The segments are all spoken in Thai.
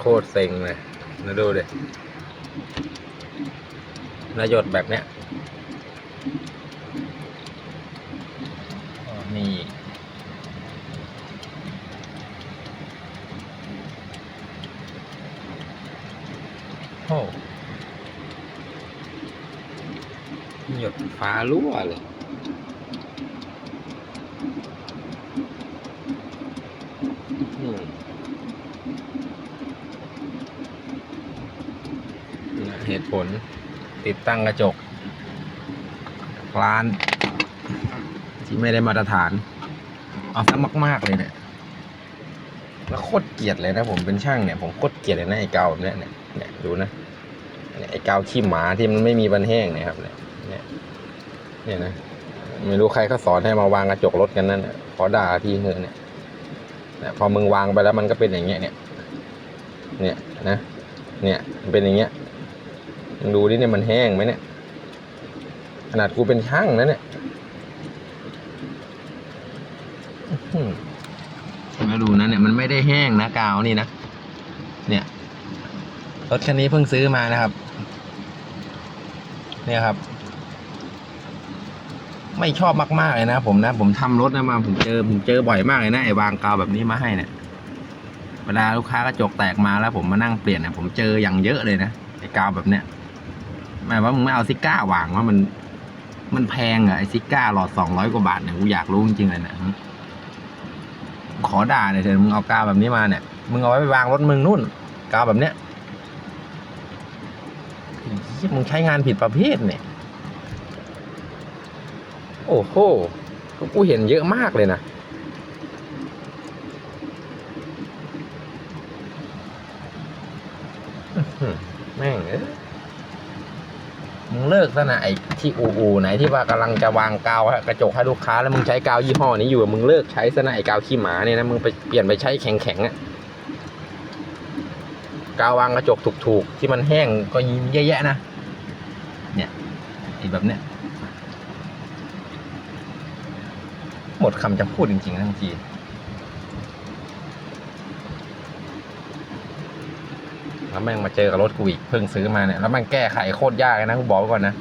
โคตรเซ็งเลยนะดูดินายดแบบเนี้ยอ๋อนี่โอ้หยดฟ้ารั่วเลย อืมนะเห ตุผล ติดตั้งกระจกร้าน ที่ไม่ได้มาตรฐาน เอาซะมาก ๆ เลยเนี่ยแล้วโคตรเกลียดเลยนะผมเป็นช่างเนี่ยผมโคตรเกลียดเลยนะไอ้เกาเนี้ยเนี่ยเนี่ยดูนะเนี่ยไอ้เกาขี้หมาที่มันไม่มีบันแห้งเนี่ยครับเนี่ยเนี่ยเนี่ยนะไม่รู้ใครเขาสอนให้มาวางกระจกรถกันนั่นน่ะขอด่าทีเถอะเนี่ยเนี่ย พอมึงวางไปแล้วมันก็เป็นอย่างเงี้ยเนี่ย เนี่ยนะ เนี่ยเป็นอย่างเงี้ย ดูดิเนี่ยมันแห้งไหมเนี่ย ขนาดกูเป็นช่างนะเนี่ยมาดูนะเนี่ยมันไม่ได้แห้งนะกาวนี่นะ เนี่ยรถคันนี้เพิ่งซื้อมานะครับ เนี่ยครับ ไม่ชอบมากๆเลยนะผมนะ ผมทำรถนะมา ผมเจอผมเจอบ่อยมากเลยนะไอ้วางกาวแบบนี้มาให้เนี่ยเวลาลูกค้ากระจกแตกมาแล้วผมมานั่งเปลี่ยนเนี่ยผมเจออย่างเยอะเลยนะไอ้กาวแบบเนี้ย หมายว่ามึงไม่เอาซิก้าวางว่ามัน มันแพงอะไอซิก้าหลอดสองร้อยกว่าบาทเนี่ยกูอยากรู้จริงๆเลยเนี่ยขอด่าหน่ยเถอะมึงเอากาวแบบนี้มาเนี่ยมึงเอาไว้ไปวางรถมึงนู่น กาวแบบเนี้ยมึงใช้งานผิดประเภทเนี่ย โอ้โหกูเห็นเยอะมากเลยนะแม่งเอ้ มึงเลิกซะนะไอ้ที่อูอูไหนที่ว่ากำลังจะวางกาวกระจกให้ลูกค้าแล้วมึงใช้กาวยี่ห้อนี้อยู่มึงเลิกใช้ซะนะไอ้กาวขี้หมาเนี่ยนะมึงไปเปลี่ยนไปใช้แข็งๆอะกาววางกระจกถูกๆ ที่มันแห้งก็ยิ้มแย่ๆนะเนี่ยไอ้แบบเนี้ยหมดคำจะพูดจริงๆนะบางที แล้วแม่งมาเจอกับรถกูอีกเพิ่งซื้อมาเนี่ยแล้วแม่งแก้ไขโคตรยากเลยนะกูบอกไว้ก่อนนะ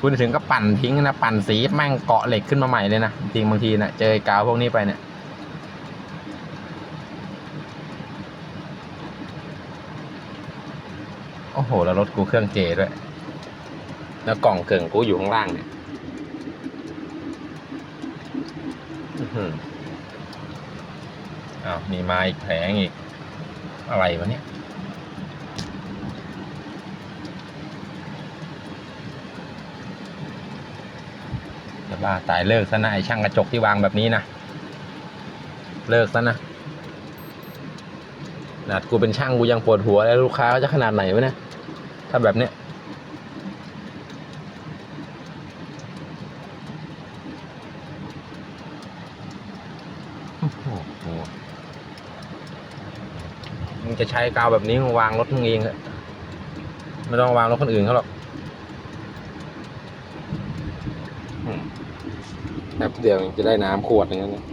คุณถึงก็ปั่นทิ้งนะปั่นสีแม่งเกาะเหล็กขึ้นมาใหม่เลยนะจริงบางทีนะเจอกาวพวกนี้ไปเนี่ยโอ้โห แล้วรถกูเครื่องเจด้วย แล้วกล่องเกิ่งกูอยู่ข้างล่างเนี่ย อ้าวมีมาอีกแผงอีก อะไรวะเนี่ยจะบ้าตายเลิกซะนะไอช่างกระจกที่วางแบบนี้นะ เลิกซะนะขนาดกูเป็นช่างกูยังปวดหัวแล้วลูกค้าเขาจะขนาดไหนวะเนี่ยถ้าแบบเนี้ยโอ้โห มึงจะใช้กาวแบบนี้มึงวางรถมึงเองอะไม่ต้องวางรถคนอื่นเขาหรอกแป๊บเดียวจะได้น้ำขวดอย่างนั้นนะ